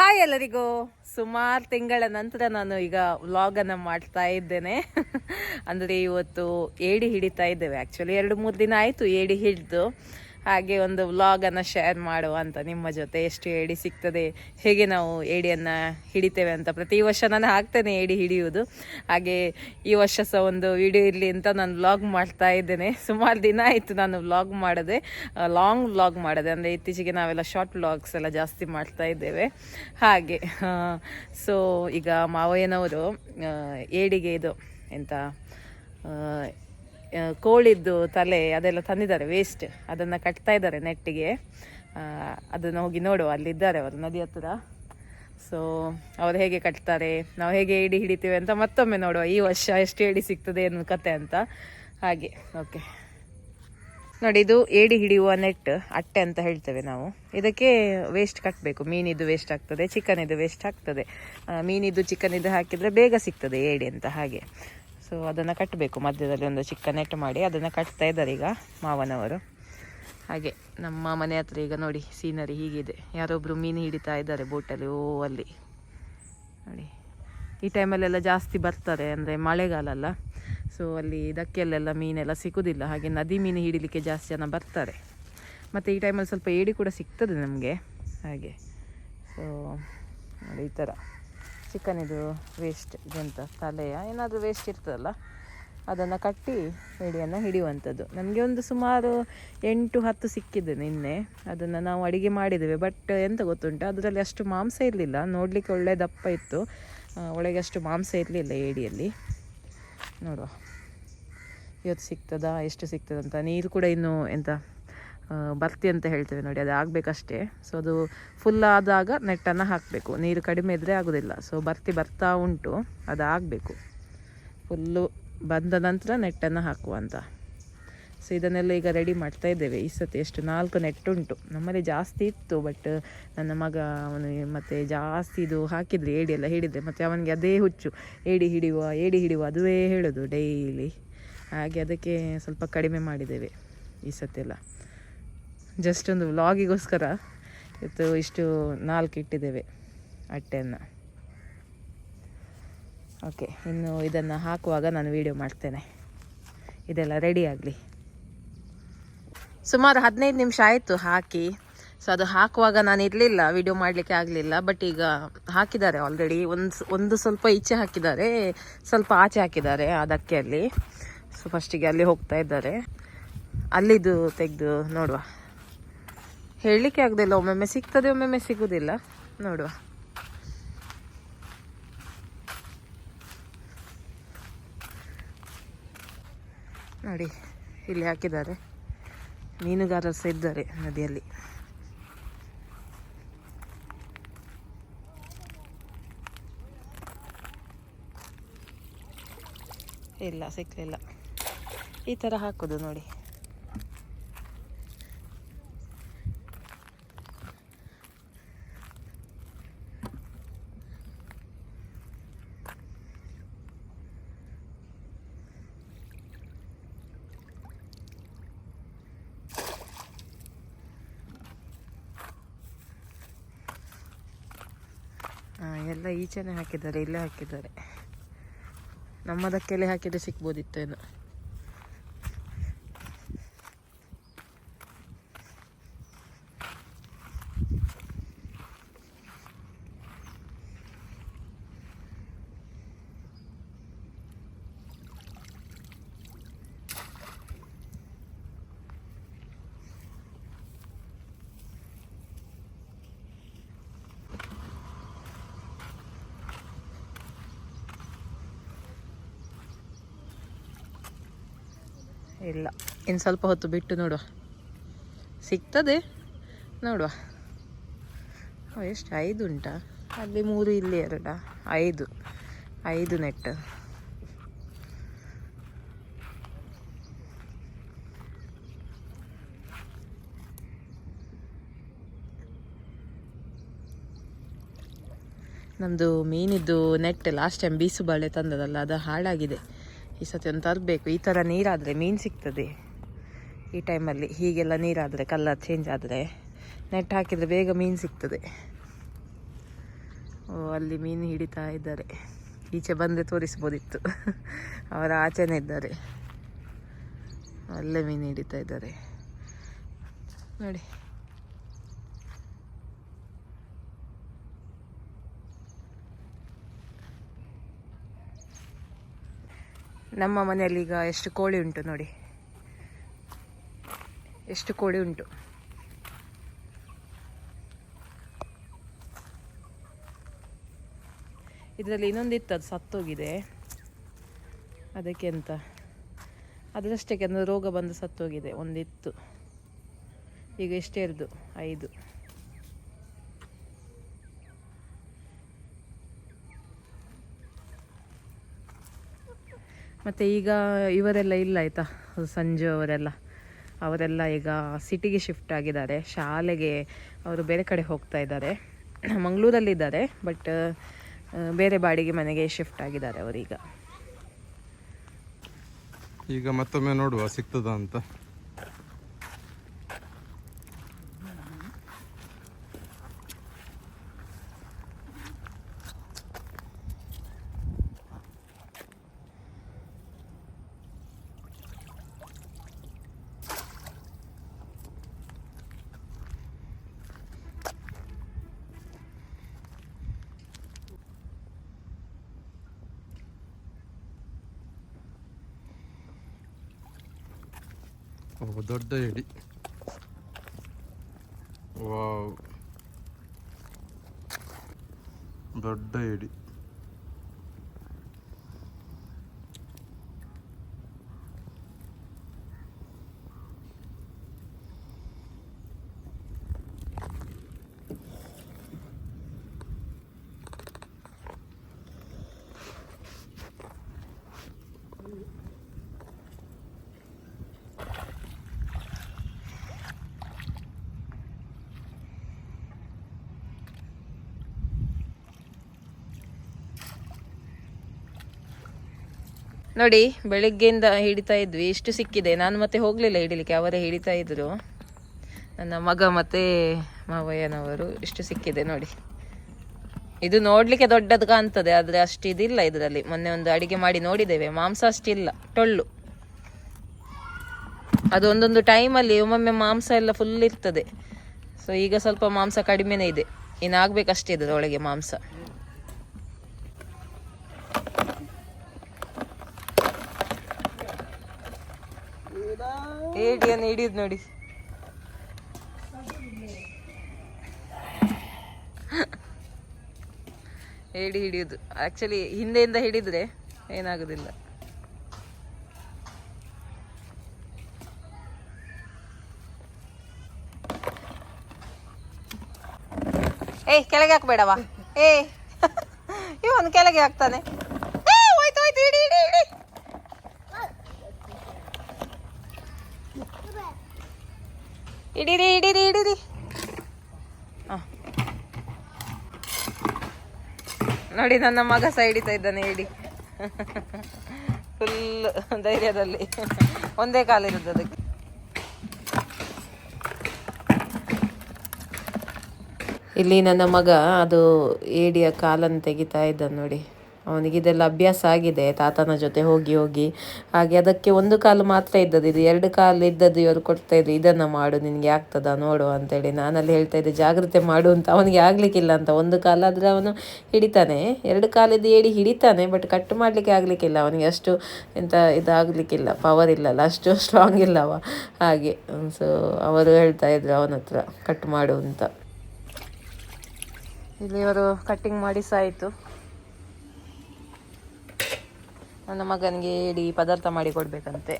Hi ಎಲ್ಲರಿಗೂ. ಸುಮಾರು ತಿಂಗಳ ನಂತರ ನಾನು ಈಗ ವ್ಲಾಗನ್ನು ಮಾಡ್ತಾ ಇದ್ದೇನೆ. ಅಂದರೆ ಇವತ್ತು ಏಡಿ ಹಿಡಿತಾ ಇದ್ದೇವೆ. ಆ್ಯಕ್ಚುಲಿ ಎರಡು ಮೂರು ದಿನ ಆಯಿತು ಏಡಿ ಹಿಡಿದು. ಹಾಗೆ ಒಂದು ವ್ಲಾಗನ್ನು ಶೇರ್ ಮಾಡುವ ಅಂತ ನಿಮ್ಮ ಜೊತೆ ಎಷ್ಟು ಏಡಿ ಸಿಗ್ತದೆ, ಹೇಗೆ ನಾವು ಏಡಿಯನ್ನು ಹಿಡಿತೇವೆ ಅಂತ ಪ್ರತಿ ವರ್ಷ ನಾನು ಹಾಕ್ತೇನೆ ಏಡಿ ಹಿಡಿಯುವುದು. ಹಾಗೆ ಈ ವರ್ಷ ಸಹ ಒಂದು ವಿಡಿಯೋ ಇರಲಿ ಅಂತ ನಾನು ವ್ಲಾಗ್ ಮಾಡ್ತಾ ಇದ್ದೇನೆ. ಸುಮಾರು ದಿನ ಆಯಿತು ನಾನು ವ್ಲಾಗ್ ಮಾಡದೆ ಲಾಂಗ್ ವ್ಲಾಗ್ ಮಾಡದೆ. ಅಂದರೆ ಇತ್ತೀಚೆಗೆ ನಾವೆಲ್ಲ ಶಾರ್ಟ್ ವ್ಲಾಗ್ಸ್ ಎಲ್ಲ ಜಾಸ್ತಿ ಮಾಡ್ತಾ ಇದ್ದೇವೆ. ಹಾಗೆ ಸೊ ಈಗ ಮಾವಯ್ಯನವರು ಏಡಿಗೆ ಇದು, ಎಂತ ಕೋಳಿದ್ದು ತಲೆ ಅದೆಲ್ಲ ತಂದಿದ್ದಾರೆ ವೇಸ್ಟ್ ಅದನ್ನು ಕಟ್ತಾ ಇದ್ದಾರೆ ನೆಟ್ಟಿಗೆ. ಅದನ್ನು ಹೋಗಿ ನೋಡುವ, ಅಲ್ಲಿದ್ದಾರೆ ಅವರು ನದಿ ಹತ್ತಿರ ಸೊ ಅವ್ರು ಹೇಗೆ ಕಟ್ತಾರೆ, ನಾವು ಹೇಗೆ ಏಡಿ ಹಿಡಿತೀವಿ ಅಂತ ಮತ್ತೊಮ್ಮೆ ನೋಡುವ, ಈ ವರ್ಷ ಎಷ್ಟು ಏಡಿ ಸಿಗ್ತದೆ ಅನ್ನೋ ಕತೆ ಅಂತ. ಹಾಗೆ ಓಕೆ ನೋಡಿ, ಇದು ಏಡಿ ಹಿಡಿಯುವ ನೆಟ್ ಅಟ್ಟೆ ಅಂತ ಹೇಳ್ತೇವೆ ನಾವು. ಇದಕ್ಕೆ ವೇಸ್ಟ್ ಕಟ್ಟಬೇಕು ಮೀನಿದ್ದು ವೇಸ್ಟ್ ಆಗ್ತದೆ ಚಿಕನ್ ಇದು ವೇಸ್ಟ್ ಆಗ್ತದೆ. ಮೀನಿದ್ದು ಚಿಕನ್ ಇದು ಹಾಕಿದರೆ ಬೇಗ ಸಿಗ್ತದೆ ಏಡಿ ಅಂತ, ಹಾಗೆ. ಸೊ, ಅದನ್ನು ಕಟ್ಟಬೇಕು ಮಧ್ಯದಲ್ಲಿ ಒಂದು ಚಿಕ್ಕ ನೆಟ್ ಮಾಡಿ ಅದನ್ನು ಕಟ್ತಾ ಇದ್ದಾರೆ ಈಗ ಮಾವನವರು. ಹಾಗೆ ನಮ್ಮ ಮನೆ ಹತ್ರ ಈಗ ನೋಡಿ, ಸೀನರಿ ಹೀಗಿದೆ. ಯಾರೊಬ್ಬರು ಮೀನು ಹಿಡಿತಾ ಇದ್ದಾರೆ ಬೋಟಲ್ಲಿ, ಓ, ಅಲ್ಲಿ. ನೋಡಿ. ಈ ಟೈಮಲ್ಲೆಲ್ಲ ಜಾಸ್ತಿ ಬರ್ತಾರೆ ಅಂದರೆ ಮಳೆಗಾಲ ಅಲ್ಲ ಸೊ, ಅಲ್ಲಿ ಇದಕ್ಕೆಲ್ಲೆಲ್ಲ ಮೀನೆಲ್ಲ ಸಿಗೋದಿಲ್ಲ. ಹಾಗೆ ನದಿ ಮೀನು ಹಿಡಿಲಿಕ್ಕೆ ಜಾಸ್ತಿ ಜನ ಬರ್ತಾರೆ. ಮತ್ತು ಈ ಟೈಮಲ್ಲಿ ಸ್ವಲ್ಪ ಏಡಿ ಕೂಡ ಸಿಗ್ತದೆ ನಮಗೆ. ಹಾಗೆ. ಸೊ, ನೋಡಿ ಈ ಥರ ಚಿಕನ್ ಇದು ವೇಸ್ಟ್ ಇದೆಂತ ತಲೆಯ, ಏನಾದರೂ ವೇಸ್ಟ್ ಇರ್ತದಲ್ಲ, ಅದನ್ನು ಕಟ್ಟಿ ಎಡಿಯನ್ನು ಹಿಡಿಯುವಂಥದ್ದು. ನಮಗೆ ಒಂದು ಸುಮಾರು ಎಂಟು ಹತ್ತು ಸಿಕ್ಕಿದೆ ನಿನ್ನೆ. ಅದನ್ನು ನಾವು ಅಡುಗೆ ಮಾಡಿದ್ದೇವೆ. ಬಟ್ ಎಂತ ಗೊತ್ತುಂಟು, ಅದರಲ್ಲಿ ಅಷ್ಟು ಮಾಂಸ ಇರಲಿಲ್ಲ. ನೋಡಲಿಕ್ಕೆ ಒಳ್ಳೆ ದಪ್ಪ ಇತ್ತು. ಒಳಗೆ ಅಷ್ಟು ಮಾಂಸ ಇರಲಿಲ್ಲ ಏಡಿಯಲ್ಲಿ ನೋಡುವ. ಇವತ್ತು ಸಿಗ್ತದಾ, ಎಷ್ಟು ಸಿಗ್ತದಂತ, ನೀರು ಕೂಡ ಇನ್ನೂ ಎಂತ ಬರ್ತಿ ಅಂತ ಹೇಳ್ತೇವೆ ನೋಡಿ, ಅದು ಆಗಬೇಕಷ್ಟೇ. ಸೊ ಅದು ಫುಲ್ ಆದಾಗ ನೆಟ್ಟನ್ನು ಹಾಕಬೇಕು. ನೀರು ಕಡಿಮೆ ಇದ್ದರೆ ಆಗೋದಿಲ್ಲ. ಸೊ ಬರ್ತಿ ಬರ್ತಾ ಉಂಟು, ಅದು ಆಗಬೇಕು. ಫುಲ್ಲು ಬಂದ ನಂತರ ನೆಟ್ಟನ್ನು ಹಾಕುವ ಅಂತ. ಸೊ ಇದನ್ನೆಲ್ಲ ಈಗ ರೆಡಿ ಮಾಡ್ತಾ ಇದ್ದೇವೆ. ಈ ಸತಿ ಎಷ್ಟು ನಾಲ್ಕು ನೆಟ್ ಉಂಟು. ನಮ್ಮಲ್ಲಿ ಜಾಸ್ತಿ ಇತ್ತು ಬಟ್ ನನ್ನ ಮಗ ಅವನು ಮತ್ತು ಜಾಸ್ತಿ ಇದು ಹಾಕಿದರೆ, ಏಡಿ ಎಲ್ಲ ಹಿಡಿದ್ರೆ ಮತ್ತು ಅವನಿಗೆ ಅದೇ ಹುಚ್ಚು. ಏಡಿ ಹಿಡಿಯುವ ಏಡಿ ಹಿಡಿಯುವ, ಅದುವೇ ಹೇಳೋದು ಡೈಲಿ ಹಾಗೆ ಅದಕ್ಕೆ ಸ್ವಲ್ಪ ಕಡಿಮೆ ಮಾಡಿದ್ದೇವೆ ಈ ಸತಿ ಎಲ್ಲ. ಜಸ್ಟ್ ಒಂದು ವ್ಲಾಗಿಗೋಸ್ಕರ ಇವತ್ತು ಇಷ್ಟು ನಾಲ್ಕು ಇಟ್ಟಿದ್ದೇವೆ ಅಟ್ಟೆಯನ್ನು. ಓಕೆ ಇನ್ನು ಇದನ್ನು ಹಾಕುವಾಗ ನಾನು ವಿಡಿಯೋ ಮಾಡ್ತೇನೆ. ಇದೆಲ್ಲ ರೆಡಿ ಆಗಲಿ. ಸುಮಾರು ಹದಿನೈದು ನಿಮಿಷ ಆಯಿತು ಹಾಕಿ. ಸೊ ಅದು ಹಾಕುವಾಗ ನಾನು ಇರಲಿಲ್ಲ ವಿಡಿಯೋ ಮಾಡಲಿಕ್ಕೆ ಆಗಲಿಲ್ಲ ಬಟ್ ಈಗ ಹಾಕಿದ್ದಾರೆ ಆಲ್ರೆಡಿ ಒಂದು ಒಂದು ಸ್ವಲ್ಪ ಈಚೆ ಹಾಕಿದ್ದಾರೆ, ಸ್ವಲ್ಪ ಆಚೆ ಹಾಕಿದ್ದಾರೆ ಅದಕ್ಕೆ ಅಲ್ಲಿ ಸೊ ಫಸ್ಟಿಗೆ ಅಲ್ಲಿ ಹೋಗ್ತಾ ಇದ್ದಾರೆ. ಅಲ್ಲಿದು ತೆಗೆದು ನೋಡುವ. ಹೇಳಲಿಕ್ಕೆ ಆಗದಿಲ್ಲ. ಒಮ್ಮೊಮ್ಮೆ ಸಿಗ್ತದೆ, ಒಮ್ಮೊಮ್ಮೆ ಸಿಗುವುದಿಲ್ಲ ನೋಡುವ. ನೋಡಿ, ಇಲ್ಲಿ ಹಾಕಿದ್ದಾರೆ. ಮೀನುಗಾರರು ಸಹ ಇದ್ದಾರೆ ನದಿಯಲ್ಲಿ. ಇಲ್ಲ ಸಿಕ್ಕಲಿಲ್ಲ ಈ ಥರ ಹಾಕೋದು ನೋಡಿ. ಎಲ್ಲ ಈಚೆನೆ ಹಾಕಿದ್ದಾರೆ ಇಲ್ಲೇ ಹಾಕಿದ್ದಾರೆ. ನಮ್ಮದಕ್ಕೆಲ್ಲೇ ಹಾಕಿದ್ರೆ ಸಿಗ್ಬೋದಿತ್ತು ಇಲ್ಲ. ಇನ್ನು ಸ್ವಲ್ಪ ಹೊತ್ತು ಬಿಟ್ಟು ನೋಡುವ. ಸಿಗ್ತದೆ. ನೋಡುವ. ಎಷ್ಟು? ಐದು ಉಂಟಾ? ಅಲ್ಲಿ ಮೂರು, ಇಲ್ಲಿ ಎರಡ? ಐದು. ಐದು ನೆಟ್ ನಮ್ಮದು ಮೀನಿದ್ದು ನೆಟ್ ಲಾಸ್ಟ್ ಟೈಮ್ ಬೀಸು ಬಾಳೆ ತಂದದಲ್ಲ, ಅದು ಹಾಳಾಗಿದೆ. ಈ ಸತಿ ಒಂದು ತರಬೇಕು. ಈ ಥರ ನೀರಾದರೆ ಮೀನು ಸಿಗ್ತದೆ. ಈ ಟೈಮಲ್ಲಿ ಹೀಗೆಲ್ಲ ನೀರಾದರೆ ಕಲ್ಲರ್ ಚೇಂಜ್ ಆದರೆ ನೆಟ್ ಹಾಕಿದರೆ ಬೇಗ ಮೀನು ಸಿಗ್ತದೆ. ಓ, ಅಲ್ಲಿ ಮೀನು ಹಿಡಿತಾ ಇದ್ದಾರೆ. ಈಚೆ ಬಂದರೆ ತೋರಿಸ್ಬೋದಿತ್ತು. ಅವರ ಆಚೆನೇ ಇದ್ದಾರೆ. ಅಲ್ಲೇ ಮೀನು ಹಿಡಿತಾ ಇದ್ದಾರೆ. ನೋಡಿ. ನಮ್ಮ ಮನೆಯಲ್ಲಿ ಈಗ ಎಷ್ಟು ಕೋಳಿ ಉಂಟು ನೋಡಿ. ಎಷ್ಟು ಕೋಳಿ ಉಂಟು. ಇದರಲ್ಲಿ ಇನ್ನೊಂದಿತ್ತು ಅದು ಸತ್ತೋಗಿದೆ. ಅದಕ್ಕೆ ಅಂತ ಅದರಷ್ಟಕ್ಕೆ ಅಂದರೆ ರೋಗ ಬಂದು ಸತ್ತೋಗಿದೆ. ಒಂದಿತ್ತು. ಈಗ ಎಷ್ಟೇ ಇರೋದು? ಐದು. ಮತ್ತು ಈಗ ಇವರೆಲ್ಲ ಇಲ್ಲ ಆಯಿತಾ? ಸಂಜು ಅವರೆಲ್ಲ. ಅವರೆಲ್ಲ ಈಗ ಸಿಟಿಗೆ ಶಿಫ್ಟ್ ಆಗಿದ್ದಾರೆ. ಶಾಲೆಗೆ ಅವರು ಬೇರೆ ಕಡೆ ಹೋಗ್ತಾ ಇದ್ದಾರೆ. ಮಂಗಳೂರಲ್ಲಿದ್ದಾರೆ, ಬಟ್ ಬೇರೆ ಬಾಡಿಗೆ ಮನೆಗೆ ಶಿಫ್ಟ್ ಆಗಿದ್ದಾರೆ ಅವರೀಗ. ಈಗ ಮತ್ತೊಮ್ಮೆ ನೋಡುವ, ಸಿಗ್ತದ ಅಂತ. ಓ ದೊಡ್ಡ ಎಡಿ. ವಾವ್. ದೊಡ್ಡ ಎಡಿ. ನೋಡಿ, ಬೆಳಿಗ್ಗೆಯಿಂದ ಹಿಡಿತಾ ಇದ್ವಿ. ಇಷ್ಟು ಸಿಕ್ಕಿದೆ. ನಾನು ಮತ್ತೆ ಹೋಗಲಿಲ್ಲ ಹಿಡಿಲಿಕ್ಕೆ. ಅವರೇ ಹಿಡಿತಾ ಇದ್ರು. ನನ್ನ ಮಗ ಮತ್ತೆ ಮಾವಯ್ಯನವರು ಇಷ್ಟು ಸಿಕ್ಕಿದೆ ನೋಡಿ. ಇದು ನೋಡ್ಲಿಕ್ಕೆ ದೊಡ್ಡದು ಕಾಣ್ತದೆ, ಆದ್ರೆ ಅಷ್ಟು ಇದಿಲ್ಲ ಇದರಲ್ಲಿ. ಮೊನ್ನೆ ಒಂದು ಅಡಿಗೆ ಮಾಡಿ ನೋಡಿದ್ದೇವೆ. ಮಾಂಸ ಅಷ್ಟಿಲ್ಲ ಟೊಳ್ಳು. ಅದು ಒಂದೊಂದು ಟೈಮಲ್ಲಿ ಒಮ್ಮೊಮ್ಮೆ ಮಾಂಸ ಎಲ್ಲ ಫುಲ್ ಇರ್ತದೆ. ಸೊ ಈಗ ಸ್ವಲ್ಪ ಮಾಂಸ ಕಡಿಮೆನೇ ಇದೆ. ಇನ್ನು ಆಗ್ಬೇಕಷ್ಟೇ ಇದ್ರ ಒಳಗೆ ಮಾಂಸ. ಹಿಡಿದ್ ನೋಡಿ. ಏಡಿ ಹಿಡಿಯುದು. ಆಕ್ಚುಲಿ ಹಿಂದೆಯಿಂದ ಹಿಡಿದ್ರೆ ಏನಾಗುದಿಲ್ಲ. ಏಯ್, ಕೆಳಗೆ ಹಾಕ್ಬೇಡವಾ? ಏ ಇವನು ಕೆಳಗೆ ಹಾಕ್ತಾನೆ ಏ, ಹೋಯ್ತು ಹೋಯ್ತು ಹಿಡಿ ಹಿಡಿ ಹಿಡಿ ಹಿಡೀರಿ ಇಡೀರಿ ಇಡೀರಿ. ಆ. ನೋಡಿ ನನ್ನ ಮಗ ಸಹ ಹಿಡಿತಾ ಇದ್ದಾನೆ, ಇಡಿ. ಫುಲ್ ಧೈರ್ಯದಲ್ಲಿ. ಒಂದೇ ಕಾಲಿರುತ್ತೆ ಅದಕ್ಕೆ. ಇಲ್ಲಿ ನನ್ನ ಮಗ ಅದು ಏಡಿಯ ಕಾಲನ್ನು ತೆಗಿತಾ ಇದ್ದಾನೆ ನೋಡಿ. ಅವನಿಗೆ ಇದೆಲ್ಲ ಅಭ್ಯಾಸ ಆಗಿದೆ, ತಾತನ ಜೊತೆ ಹೋಗಿ ಹೋಗಿ. ಹಾಗೆ ಅದಕ್ಕೆ ಒಂದು ಕಾಲು ಮಾತ್ರ ಇದ್ದದ್ದು, ಇದು ಎರಡು ಕಾಲು ಇದ್ದದ್ದು ಇವರು ಕೊಡ್ತಾ ಇದ್ರು, ಇದನ್ನು ಮಾಡು, ನಿನಗೆ ಆಗ್ತದಾ ನೋಡು ಅಂತೇಳಿ ನಾನಲ್ಲಿ ಹೇಳ್ತಾ ಇದ್ದೆ ಜಾಗ್ರತೆ ಮಾಡು ಅಂತ ಅವನಿಗೆ ಆಗಲಿಕ್ಕಿಲ್ಲ ಅಂತ. ಒಂದು ಕಾಲಾದರೆ ಅವನು ಹಿಡಿತಾನೆ, ಎರಡು ಕಾಲಿದ್ದು ಏಡಿ ಹಿಡಿತಾನೆ ಬಟ್ ಕಟ್ ಮಾಡಲಿಕ್ಕೆ ಆಗಲಿಕ್ಕಿಲ್ಲ, ಅವನಿಗೆ ಅಷ್ಟು ಎಂಥ ಇದಾಗಲಿಕ್ಕಿಲ್ಲ ಪವರ್ ಇಲ್ಲಲ್ಲ, ಅಷ್ಟು ಸ್ಟ್ರಾಂಗ್ ಇಲ್ಲವ. ಹಾಗೆ ಸೊ ಅವರು ಹೇಳ್ತಾ ಇದ್ರು ಅವನ ಹತ್ರ ಕಟ್ ಮಾಡು ಅಂತ. ಇಲ್ಲಿ ಇವರು ಕಟ್ಟಿಂಗ್ ಮಾಡಿ ನನ್ನ ಮಗನಿಗೆ ಏಡಿ ಪದಾರ್ಥ ಮಾಡಿ ಕೊಡಬೇಕಂತೆ.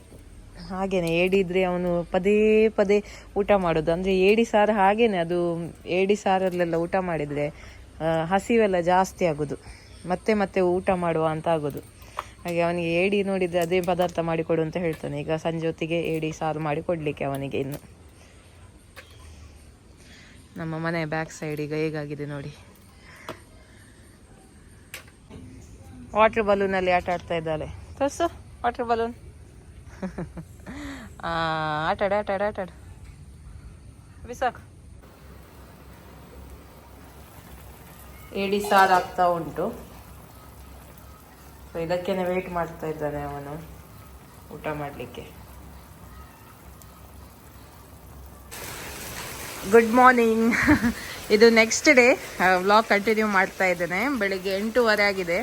ಹಾಗೇನೆ ಏಡಿ ಇದ್ರೆ ಅವನು ಪದೇ ಪದೇ ಊಟ ಮಾಡೋದು. ಅಂದ್ರೆ ಏಡಿ ಸಾರು ಹಾಗೇನೆ, ಅದು ಏಡಿ ಸಾರಲ್ಲೆಲ್ಲ ಊಟ ಮಾಡಿದ್ರೆ ಹಸಿವೆಲ್ಲ ಜಾಸ್ತಿ ಆಗೋದು. ಮತ್ತೆ ಮತ್ತೆ ಊಟ ಮಾಡುವ ಅಂತ ಆಗೋದು. ಹಾಗೆ ಅವನಿಗೆ ಏಡಿ ನೋಡಿದ್ರೆ ಅದೇ ಪದಾರ್ಥ ಮಾಡಿಕೊಡು ಅಂತ ಹೇಳ್ತಾನೆ. ಈಗ ಸಂಜೆ ಹೊತ್ತಿಗೆ ಏಡಿ ಸಾರು ಮಾಡಿ ಕೊಡಲಿಕ್ಕೆ ಅವನಿಗೆ ಇನ್ನು. ನಮ್ಮ ಮನೆ ಬ್ಯಾಕ್ ಸೈಡ್ ಈಗ ಹೇಗಾಗಿದೆ ನೋಡಿ. ವಾಟರ್ ಬಲೂನಲ್ಲಿ ಆಟ ಆಡ್ತಾ ಇದ್ದಾಳೆ. ತೋರಿಸು ವಾಟರ್ ಬಲೂನ್ ಆಟಾಡ ಆಟಾಡ ಆಟಾಡ ಬಿಸಾಕು. ಏಡಿ ಸಾರ್ ಆಗ್ತಾ ಉಂಟು. ಸೊ ಇದಕ್ಕೇನೆ ವೇಟ್ ಮಾಡ್ತಾ ಇದ್ದಾನೆ ಅವನು. ಊಟ ಮಾಡಲಿಕ್ಕೆ. ಗುಡ್ ಮಾರ್ನಿಂಗ್ ಇದು ನೆಕ್ಸ್ಟ್ ಡೇ ವ್ಲಾಗ್ ಕಂಟಿನ್ಯೂ ಮಾಡ್ತಾ ಇದ್ದೇನೆ. ಬೆಳಿಗ್ಗೆ ಎಂಟೂವರೆ ಆಗಿದೆ.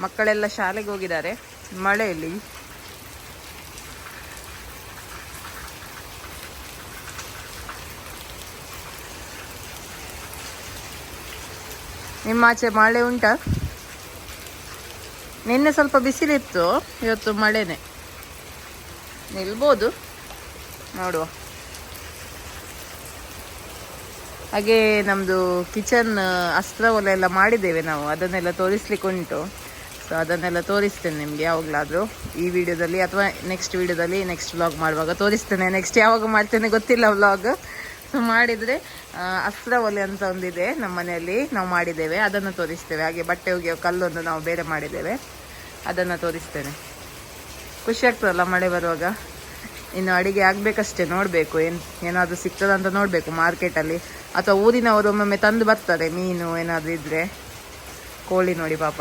ಮಕ್ಕಳೆಲ್ಲ ಶಾಲೆಗೆ ಹೋಗಿದ್ದಾರೆ. ಮಳೆಯಲ್ಲಿ. ನಿಮ್ಮಾಚೆ ಮಳೆ ಉಂಟಾ? ನಿನ್ನೆ ಸ್ವಲ್ಪ ಬಿಸಿಲಿತ್ತು, ಇವತ್ತು ಮಳೆನೆ. ನಿಲ್ಬೋದು? ನೋಡುವ. ಹಾಗೆ ನಮ್ಮದು ಕಿಚನ್, ಅಸ್ತ್ರ ಒಲೆ ಎಲ್ಲ ಮಾಡಿದ್ದೇವೆ ನಾವು. ಅದನ್ನೆಲ್ಲ ತೋರಿಸ್ಲಿಕ್ಕೆ ಉಂಟು ಸೊ ಅದನ್ನೆಲ್ಲ ತೋರಿಸ್ತೇನೆ ನಿಮಗೆ ಯಾವಾಗಲಾದರೂ ಈ ವಿಡಿಯೋದಲ್ಲಿ ಅಥವಾ ನೆಕ್ಸ್ಟ್ ವಿಡಿಯೋದಲ್ಲಿ ನೆಕ್ಸ್ಟ್ ವ್ಲಾಗ್ ಮಾಡುವಾಗ ತೋರಿಸ್ತೇನೆ. ನೆಕ್ಸ್ಟ್ ಯಾವಾಗ ಮಾಡ್ತೇನೆ ಗೊತ್ತಿಲ್ಲ ವ್ಲಾಗ್ ಸೊ ಮಾಡಿದರೆ ಅಸ್ತ್ರ ಒಲೆ ಅಂತ ಒಂದಿದೆ ನಮ್ಮ ಮನೆಯಲ್ಲಿ. ನಾವು ಮಾಡಿದ್ದೇವೆ, ಅದನ್ನು ತೋರಿಸ್ತೇವೆ. ಹಾಗೆ ಬಟ್ಟೆ ಒಗೆಯೋ ಕಲ್ಲೊಂದು ನಾವು ಬೇರೆ ಮಾಡಿದ್ದೇವೆ. ಅದನ್ನು ತೋರಿಸ್ತೇನೆ. ಖುಷಿ ಆಗ್ತದಲ್ಲ ಮಳೆ ಬರುವಾಗ? ಇನ್ನು ಅಡಿಗೆ ಆಗಬೇಕಷ್ಟೇ, ನೋಡಬೇಕು ಏನು, ಏನಾದರೂ ಸಿಗ್ತದ ಅಂತ ನೋಡಬೇಕು ಮಾರ್ಕೆಟಲ್ಲಿ ಅಥವಾ ಊರಿನವರು ಒಮ್ಮೊಮ್ಮೆ ತಂದು ಬರ್ತಾರೆ, ಮೀನು ಏನಾದರೂ ಇದ್ದರೆ ಕೋಳಿ ನೋಡಿ ಪಾಪ.